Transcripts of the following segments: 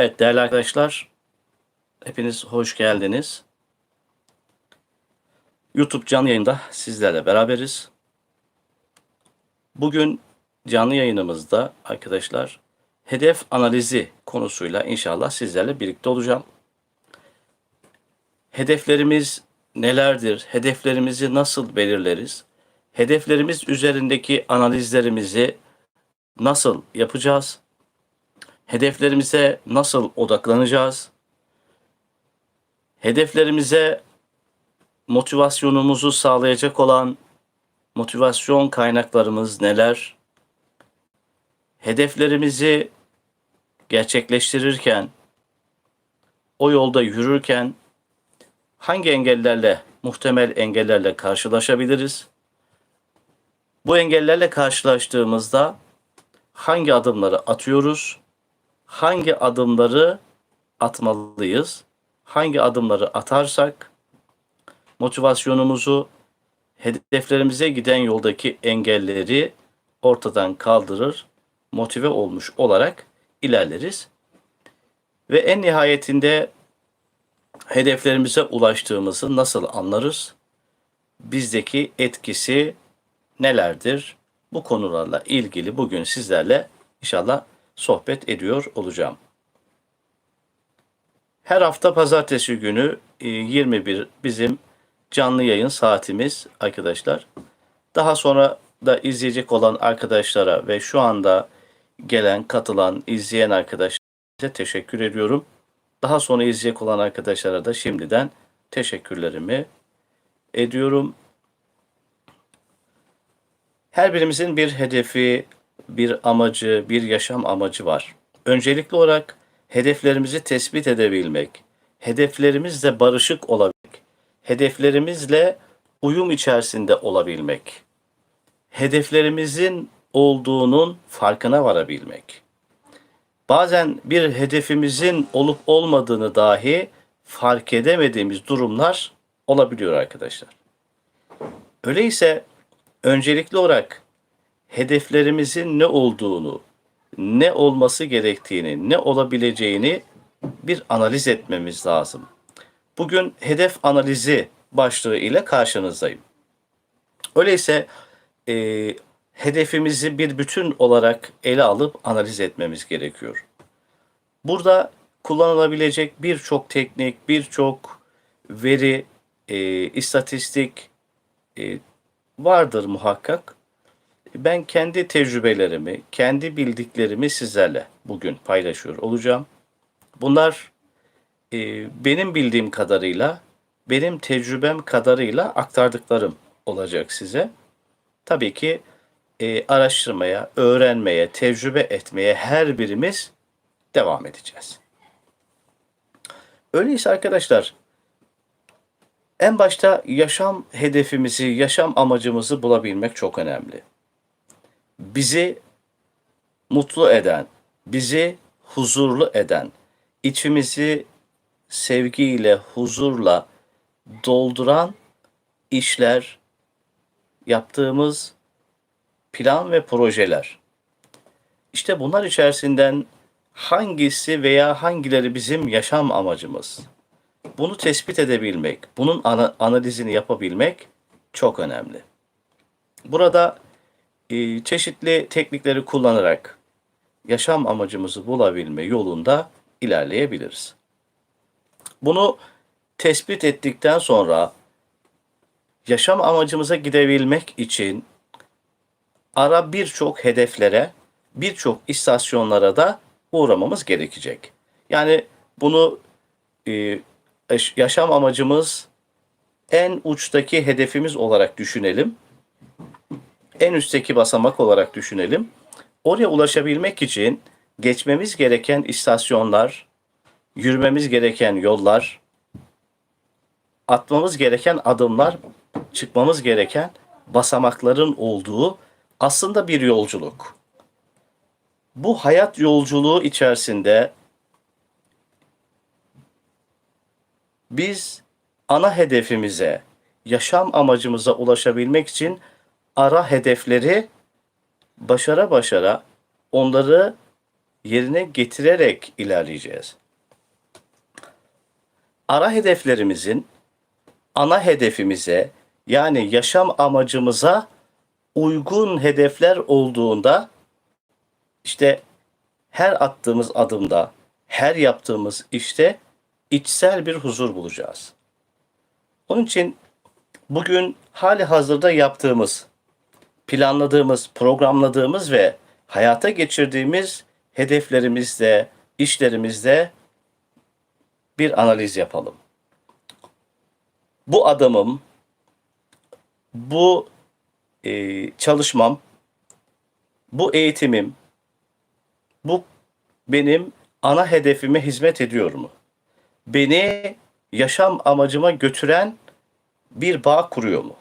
Evet değerli arkadaşlar, hepiniz hoş geldiniz. YouTube canlı yayında sizlerle beraberiz. Bugün canlı yayınımızda arkadaşlar hedef analizi konusuyla inşallah sizlerle birlikte olacağım. Hedeflerimiz nelerdir? Hedeflerimizi nasıl belirleriz? Hedeflerimiz üzerindeki analizlerimizi nasıl yapacağız? Hedeflerimize nasıl odaklanacağız? Hedeflerimize motivasyonumuzu sağlayacak olan motivasyon kaynaklarımız neler? Hedeflerimizi gerçekleştirirken, o yolda yürürken hangi engellerle, muhtemel engellerle karşılaşabiliriz? Bu engellerle karşılaştığımızda hangi adımları atıyoruz? Hangi adımları atmalıyız? Hangi adımları atarsak motivasyonumuzu hedeflerimize giden yoldaki engelleri ortadan kaldırır, motive olmuş olarak ilerleriz. Ve en nihayetinde hedeflerimize ulaştığımızı nasıl anlarız? Bizdeki etkisi nelerdir? Bu konularla ilgili bugün sizlerle inşallah sohbet ediyor olacağım. Her hafta pazartesi günü 21 bizim canlı yayın saatimiz arkadaşlar. Daha sonra da izleyecek olan arkadaşlara ve şu anda gelen, katılan, izleyen arkadaşlara teşekkür ediyorum. Daha sonra izleyecek olan arkadaşlara da şimdiden teşekkürlerimi ediyorum. Her birimizin bir hedefi, bir amacı, bir yaşam amacı var. Öncelikli olarak hedeflerimizi tespit edebilmek, hedeflerimizle barışık olabilmek, hedeflerimizle uyum içerisinde olabilmek, hedeflerimizin olduğunun farkına varabilmek. Bazen bir hedefimizin olup olmadığını dahi fark edemediğimiz durumlar olabiliyor arkadaşlar. Öyleyse öncelikli olarak hedeflerimizin ne olduğunu, ne olması gerektiğini, ne olabileceğini bir analiz etmemiz lazım. Bugün hedef analizi başlığı ile karşınızdayım. Öyleyse e, hedefimizi bir bütün olarak ele alıp analiz etmemiz gerekiyor. Burada kullanılabilecek birçok teknik, birçok veri, e, istatistik e, vardır muhakkak. Ben kendi tecrübelerimi, kendi bildiklerimi sizlerle bugün paylaşıyor olacağım. Bunlar e, benim bildiğim kadarıyla, benim tecrübem kadarıyla aktardıklarım olacak size. Tabii ki e, araştırmaya, öğrenmeye, tecrübe etmeye her birimiz devam edeceğiz. Öyleyse arkadaşlar, en başta yaşam hedefimizi, yaşam amacımızı bulabilmek çok önemli bizi mutlu eden, bizi huzurlu eden, içimizi sevgiyle, huzurla dolduran işler, yaptığımız plan ve projeler. İşte bunlar içerisinden hangisi veya hangileri bizim yaşam amacımız? Bunu tespit edebilmek, bunun analizini yapabilmek çok önemli. Burada e, çeşitli teknikleri kullanarak yaşam amacımızı bulabilme yolunda ilerleyebiliriz. Bunu tespit ettikten sonra yaşam amacımıza gidebilmek için ara birçok hedeflere, birçok istasyonlara da uğramamız gerekecek. Yani bunu e, yaşam amacımız en uçtaki hedefimiz olarak düşünelim en üstteki basamak olarak düşünelim. Oraya ulaşabilmek için geçmemiz gereken istasyonlar, yürümemiz gereken yollar, atmamız gereken adımlar, çıkmamız gereken basamakların olduğu aslında bir yolculuk. Bu hayat yolculuğu içerisinde biz ana hedefimize, yaşam amacımıza ulaşabilmek için ara hedefleri başara başara onları yerine getirerek ilerleyeceğiz. Ara hedeflerimizin ana hedefimize yani yaşam amacımıza uygun hedefler olduğunda işte her attığımız adımda, her yaptığımız işte içsel bir huzur bulacağız. Onun için bugün hali hazırda yaptığımız, planladığımız, programladığımız ve hayata geçirdiğimiz hedeflerimizde, işlerimizde bir analiz yapalım. Bu adımım, bu e, çalışmam, bu eğitimim, bu benim ana hedefime hizmet ediyor mu? Beni yaşam amacıma götüren bir bağ kuruyor mu?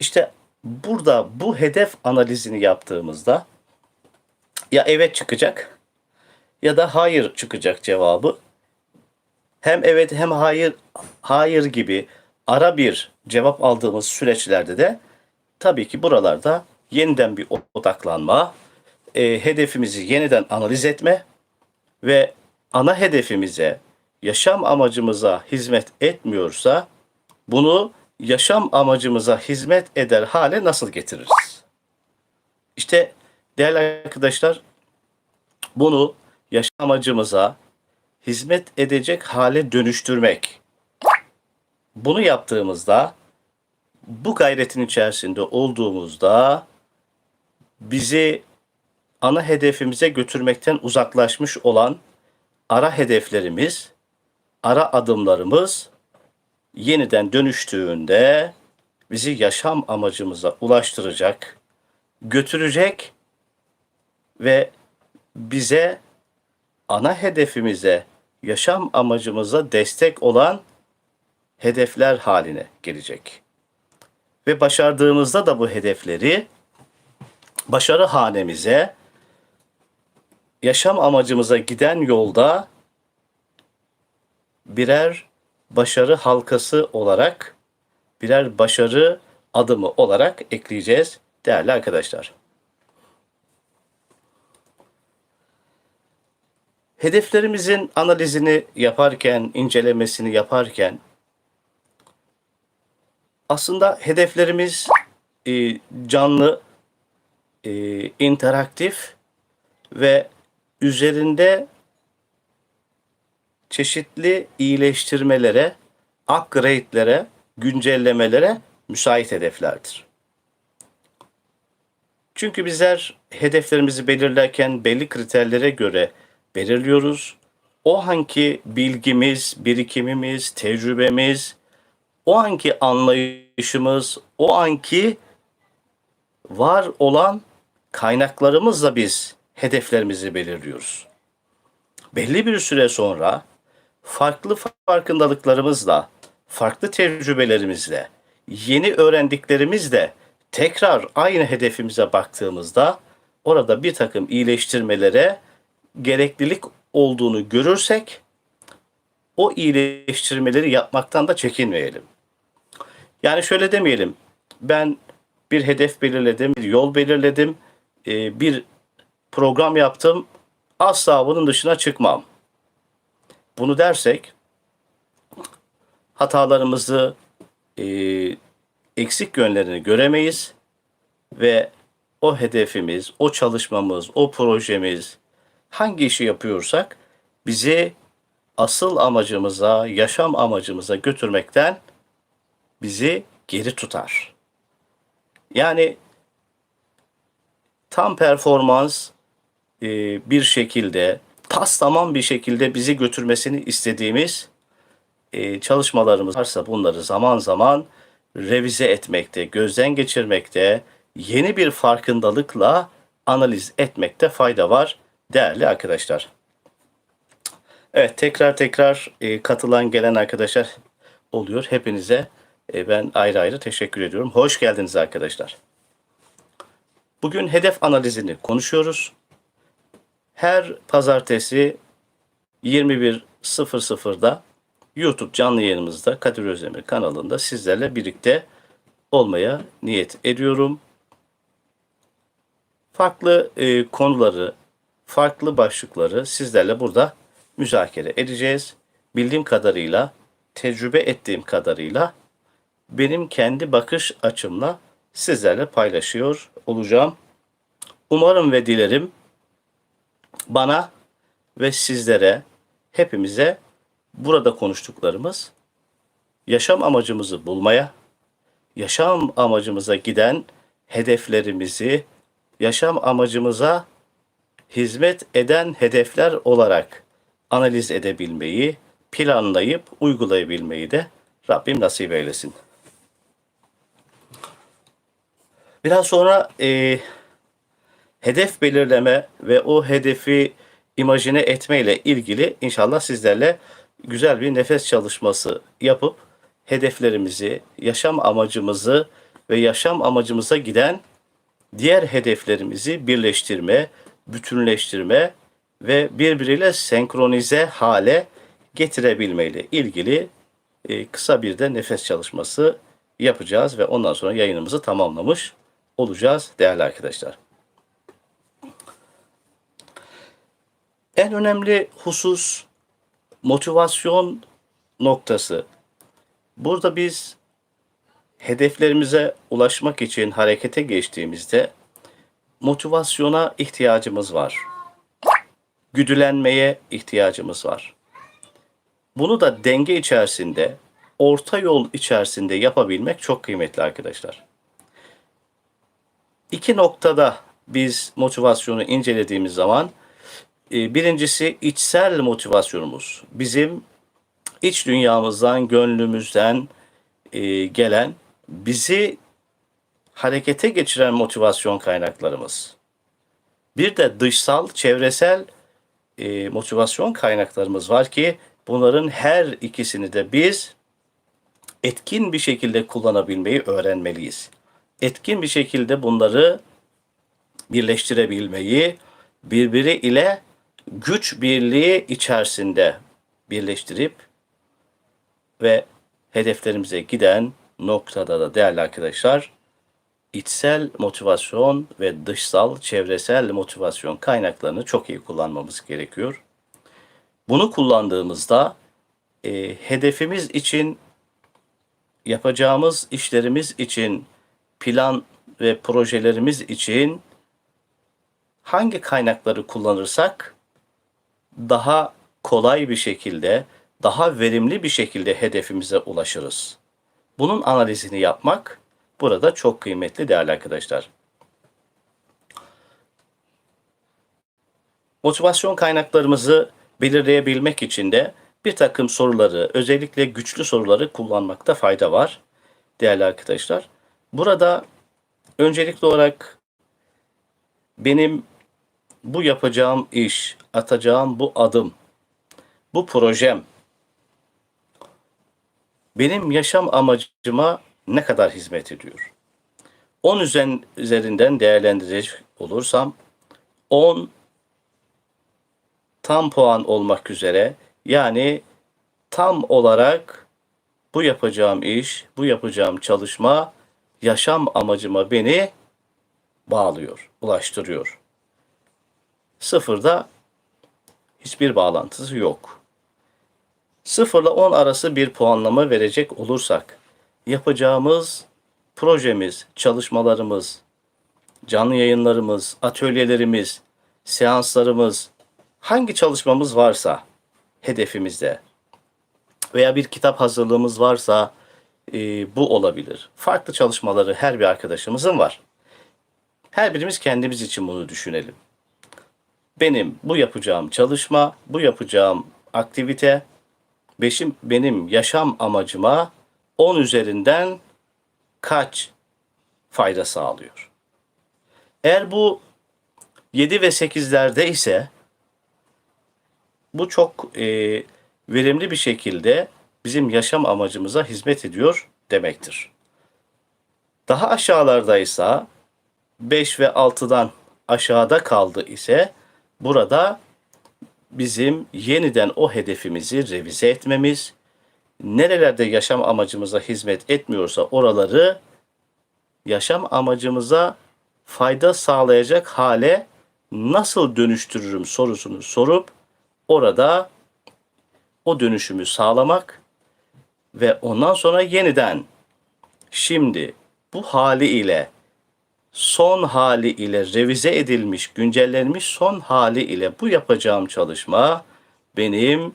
İşte burada bu hedef analizini yaptığımızda ya evet çıkacak ya da hayır çıkacak cevabı. Hem evet hem hayır hayır gibi ara bir cevap aldığımız süreçlerde de tabii ki buralarda yeniden bir odaklanma, e, hedefimizi yeniden analiz etme ve ana hedefimize, yaşam amacımıza hizmet etmiyorsa bunu yaşam amacımıza hizmet eder hale nasıl getiririz? İşte değerli arkadaşlar bunu yaşam amacımıza hizmet edecek hale dönüştürmek. Bunu yaptığımızda bu gayretin içerisinde olduğumuzda bizi ana hedefimize götürmekten uzaklaşmış olan ara hedeflerimiz, ara adımlarımız yeniden dönüştüğünde bizi yaşam amacımıza ulaştıracak, götürecek ve bize ana hedefimize, yaşam amacımıza destek olan hedefler haline gelecek. Ve başardığımızda da bu hedefleri başarı hanemize, yaşam amacımıza giden yolda birer başarı halkası olarak, birer başarı adımı olarak ekleyeceğiz değerli arkadaşlar. Hedeflerimizin analizini yaparken, incelemesini yaparken aslında hedeflerimiz e, canlı, e, interaktif ve üzerinde çeşitli iyileştirmelere, upgrade'lere, güncellemelere müsait hedeflerdir. Çünkü bizler hedeflerimizi belirlerken belli kriterlere göre belirliyoruz. O anki bilgimiz, birikimimiz, tecrübemiz, o anki anlayışımız, o anki var olan kaynaklarımızla biz hedeflerimizi belirliyoruz. Belli bir süre sonra farklı farkındalıklarımızla, farklı tecrübelerimizle, yeni öğrendiklerimizle tekrar aynı hedefimize baktığımızda orada bir takım iyileştirmelere gereklilik olduğunu görürsek o iyileştirmeleri yapmaktan da çekinmeyelim. Yani şöyle demeyelim. Ben bir hedef belirledim, bir yol belirledim, e, bir program yaptım. Asla bunun dışına çıkmam. Bunu dersek hatalarımızı, e, eksik yönlerini göremeyiz ve o hedefimiz, o çalışmamız, o projemiz hangi işi yapıyorsak bizi asıl amacımıza, yaşam amacımıza götürmekten bizi geri tutar. Yani tam performans e, bir şekilde, tas tamam bir şekilde bizi götürmesini istediğimiz e, çalışmalarımız varsa bunları zaman zaman revize etmekte, gözden geçirmekte, yeni bir farkındalıkla analiz etmekte fayda var değerli arkadaşlar. Evet tekrar tekrar e, katılan gelen arkadaşlar oluyor. Hepinize e, ben ayrı ayrı teşekkür ediyorum. Hoş geldiniz arkadaşlar. Bugün hedef analizini konuşuyoruz. Her pazartesi 21.00'da YouTube canlı yayınımızda Kadir Özdemir kanalında sizlerle birlikte olmaya niyet ediyorum. Farklı e, konuları, farklı başlıkları sizlerle burada müzakere edeceğiz. Bildiğim kadarıyla, tecrübe ettiğim kadarıyla benim kendi bakış açımla sizlerle paylaşıyor olacağım. Umarım ve dilerim bana ve sizlere, hepimize burada konuştuklarımız yaşam amacımızı bulmaya, yaşam amacımıza giden hedeflerimizi, yaşam amacımıza hizmet eden hedefler olarak analiz edebilmeyi, planlayıp uygulayabilmeyi de Rabbim nasip eylesin. Biraz sonra e, hedef belirleme ve o hedefi imajine etme ile ilgili inşallah sizlerle güzel bir nefes çalışması yapıp hedeflerimizi, yaşam amacımızı ve yaşam amacımıza giden diğer hedeflerimizi birleştirme, bütünleştirme ve birbiriyle senkronize hale getirebilme ile ilgili e, kısa bir de nefes çalışması yapacağız ve ondan sonra yayınımızı tamamlamış olacağız değerli arkadaşlar. En önemli husus motivasyon noktası. Burada biz hedeflerimize ulaşmak için harekete geçtiğimizde motivasyona ihtiyacımız var. Güdülenmeye ihtiyacımız var. Bunu da denge içerisinde, orta yol içerisinde yapabilmek çok kıymetli arkadaşlar. İki noktada biz motivasyonu incelediğimiz zaman birincisi içsel motivasyonumuz. Bizim iç dünyamızdan, gönlümüzden e, gelen, bizi harekete geçiren motivasyon kaynaklarımız. Bir de dışsal, çevresel e, motivasyon kaynaklarımız var ki bunların her ikisini de biz etkin bir şekilde kullanabilmeyi öğrenmeliyiz. Etkin bir şekilde bunları birleştirebilmeyi, birbiri ile güç birliği içerisinde birleştirip ve hedeflerimize giden noktada da değerli arkadaşlar içsel motivasyon ve dışsal çevresel motivasyon kaynaklarını çok iyi kullanmamız gerekiyor. Bunu kullandığımızda e, hedefimiz için yapacağımız işlerimiz için plan ve projelerimiz için hangi kaynakları kullanırsak daha kolay bir şekilde, daha verimli bir şekilde hedefimize ulaşırız. Bunun analizini yapmak burada çok kıymetli değerli arkadaşlar. Motivasyon kaynaklarımızı belirleyebilmek için de bir takım soruları, özellikle güçlü soruları kullanmakta fayda var değerli arkadaşlar. Burada öncelikli olarak benim bu yapacağım iş, atacağım bu adım, bu projem benim yaşam amacıma ne kadar hizmet ediyor? 10 üzerinden değerlendirecek olursam 10 tam puan olmak üzere yani tam olarak bu yapacağım iş, bu yapacağım çalışma yaşam amacıma beni bağlıyor, ulaştırıyor. Sıfırda hiçbir bağlantısı yok. Sıfırla 10 arası bir puanlama verecek olursak yapacağımız projemiz, çalışmalarımız, canlı yayınlarımız, atölyelerimiz, seanslarımız, hangi çalışmamız varsa hedefimizde veya bir kitap hazırlığımız varsa e, bu olabilir. Farklı çalışmaları her bir arkadaşımızın var. Her birimiz kendimiz için bunu düşünelim. Benim bu yapacağım çalışma, bu yapacağım aktivite beşim, benim yaşam amacıma 10 üzerinden kaç fayda sağlıyor? Eğer bu 7 ve 8'lerde ise bu çok e, verimli bir şekilde bizim yaşam amacımıza hizmet ediyor demektir. Daha aşağılardaysa 5 ve 6'dan aşağıda kaldı ise burada bizim yeniden o hedefimizi revize etmemiz, nerelerde yaşam amacımıza hizmet etmiyorsa oraları yaşam amacımıza fayda sağlayacak hale nasıl dönüştürürüm sorusunu sorup orada o dönüşümü sağlamak ve ondan sonra yeniden şimdi bu hali ile son hali ile revize edilmiş, güncellenmiş son hali ile bu yapacağım çalışma benim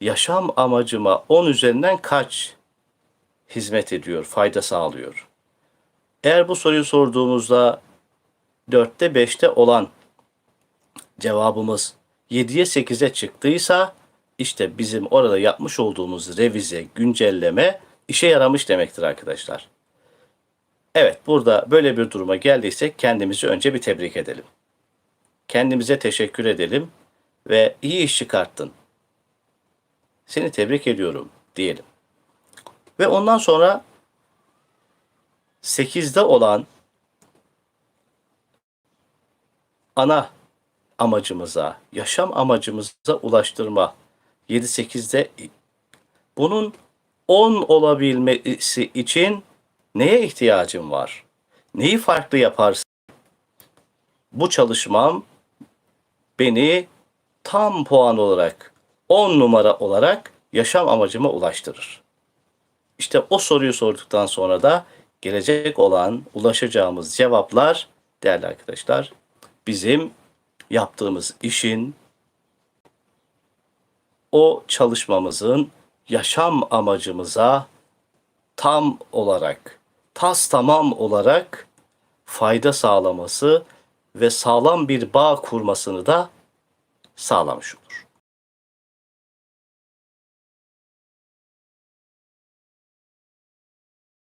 yaşam amacıma 10 üzerinden kaç hizmet ediyor, fayda sağlıyor? Eğer bu soruyu sorduğumuzda 4'te 5'te olan cevabımız 7'ye 8'e çıktıysa işte bizim orada yapmış olduğumuz revize, güncelleme işe yaramış demektir arkadaşlar. Evet, burada böyle bir duruma geldiysek kendimizi önce bir tebrik edelim. Kendimize teşekkür edelim ve iyi iş çıkarttın. Seni tebrik ediyorum diyelim. Ve ondan sonra 8'de olan ana amacımıza, yaşam amacımıza ulaştırma 7-8'de bunun 10 olabilmesi için neye ihtiyacım var? Neyi farklı yaparsın? Bu çalışmam beni tam puan olarak 10 numara olarak yaşam amacıma ulaştırır. İşte o soruyu sorduktan sonra da gelecek olan ulaşacağımız cevaplar değerli arkadaşlar bizim yaptığımız işin o çalışmamızın yaşam amacımıza tam olarak, tas tamam olarak fayda sağlaması ve sağlam bir bağ kurmasını da sağlamış olur.